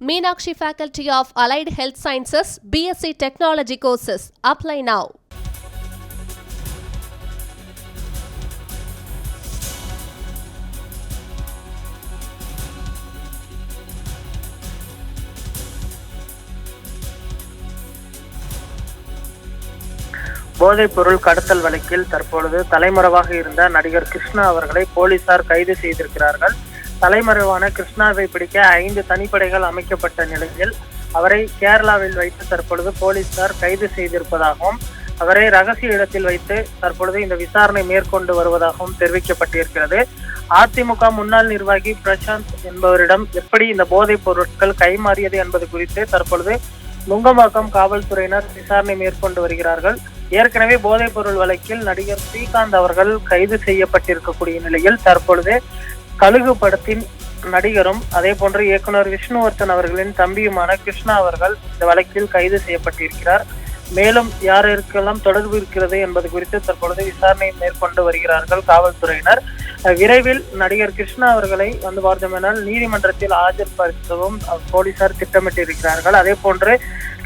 Meenakshi faculty of allied health sciences BSc technology courses apply now போதைப் பொருள் கடத்தல் வழக்கில் தற்பொழுது தலைமறைவாக இருந்த நடிகர் கிருஷ்ணா அவர்களை போலீசார் கைது செய்திருக்கிறார்கள் தலைமறைவான கிருஷ்ணாவை பிடிக்க ஐந்து தனிப்படைகள் அமைக்கப்பட்ட நிலையில் அவரை கேரளாவில் வைத்து தற்பொழுது போலீசார் கைது செய்திருப்பதாகவும் அவரை ரகசிய இடத்தில் வைத்து தற்பொழுது இந்த விசாரணை மேற்கொண்டு வருவதாகவும் தெரிவிக்கப்பட்டிருக்கிறது. அதிமுக முன்னாள் நிர்வாகி பிரசாந்த் என்பவரிடம் எப்படி இந்த போதைப் பொருட்கள் கைமாறியது என்பது குறித்து தற்பொழுது நுங்கம்பாக்கம் காவல்துறையினர் விசாரணை மேற்கொண்டு வருகிறார்கள். ஏற்கனவே போதைப் பொருள் வழக்கில் நடிகர் ஸ்ரீகாந்த் அவர்கள் கைது செய்யப்பட்டிருக்கக்கூடிய நிலையில் தற்பொழுது கழுகு படத்தின் நடிகரும் அதே போன்று இயக்குனர் விஷ்ணுவர்தன் அவர்களின் தம்பியுமான கிருஷ்ணா அவர்கள் இந்த வழக்கில் கைது செய்யப்பட்டிருக்கிறார். மேலும் யாருக்கெல்லாம் தொடர்பு இருக்கிறது என்பது குறித்து தற்பொழுது விசாரணை மேற்கொண்டு வருகிறார்கள் காவல்துறையினர். விரைவில் நடிகர் கிருஷ்ணா அவர்களை வந்து பார்த்தோமென்றால் நீதிமன்றத்தில் ஆஜர்படுத்தவும் போலீசார் திட்டமிட்டிருக்கிறார்கள். அதே போன்று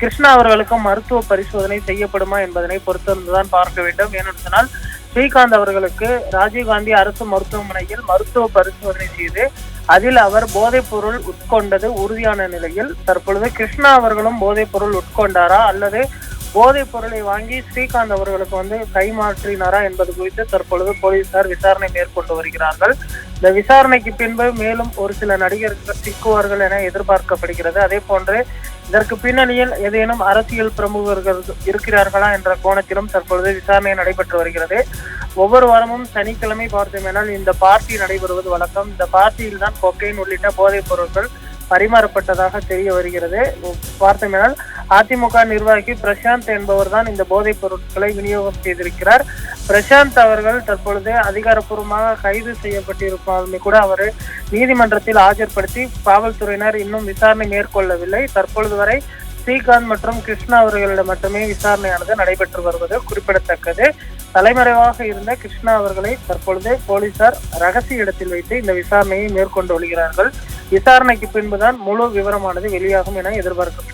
கிருஷ்ணா அவர்களுக்கும் மருத்துவ பரிசோதனை செய்யப்படுமா என்பதனை பொறுத்திருந்துதான் பார்க்க வேண்டும். ஏனென்றால் ஸ்ரீகாந்த் அவர்களுக்கு ராஜீவ்காந்தி அரசு மருத்துவமனையில் மருத்துவ பரிசோதனை செய்து அதில் அவர் போதைப் பொருள் உட்கொண்டது உறுதியான நிலையில் தற்பொழுது கிருஷ்ணா அவர்களும் போதைப் பொருள் உட்கொண்டாரா அல்லது போதைப் பொருளை வாங்கி ஸ்ரீகாந்த் அவர்களுக்கு வந்து கைமாற்றினாரா என்பது குறித்து தற்பொழுது போலீசார் விசாரணை மேற்கொண்டு வருகிறார்கள். இந்த விசாரணைக்கு பின்பு மேலும் ஒரு சில நடிகர்கள் சிக்குவார்கள் என எதிர்பார்க்கப்படுகிறது. அதே போன்று இதற்கு பின்னணியில் ஏதேனும் அரசியல் பிரமுகர்கள் இருக்கிறார்களா என்ற கோணத்திலும் தற்பொழுது விசாரணை நடைபெற்று வருகிறது. ஒவ்வொரு வாரமும் சனிக்கிழமை பார்த்தோமேனால் இந்த பார்ட்டி நடைபெறுவது வழக்கம். இந்த பார்ட்டியில் தான் கொக்கைன் உள்ளிட்ட போதைப் பொருட்கள் பரிமாறப்பட்டதாக தெரிய வருகிறது. பார்த்தோமேனால் அதிமுக நிர்வாகி பிரசாந்த் என்பவர் தான் இந்த போதைப் பொருட்களை விநியோகம் செய்திருக்கிறார். பிரசாந்த் அவர்கள் தற்பொழுது அதிகாரப்பூர்வமாக கைது செய்யப்பட்டிருப்பாலுமே கூட அவர் நீதிமன்றத்தில் ஆஜர்படுத்தி காவல்துறையினர் இன்னும் விசாரணை மேற்கொள்ளவில்லை. தற்பொழுது வரை ஸ்ரீகாந்த் மற்றும் கிருஷ்ணா அவர்களிடம் மட்டுமே விசாரணையானது நடைபெற்று வருவது குறிப்பிடத்தக்கது. தலைமறைவாக இருந்த கிருஷ்ணா அவர்களை தற்பொழுது போலீசார் ரகசிய இடத்தில் வைத்து இந்த விசாரணையை மேற்கொண்டு வருகிறார்கள். விசாரணைக்கு பின்புதான் முழு விவரமானது வெளியாகும் என எதிர்பார்க்கப்படுகிறது.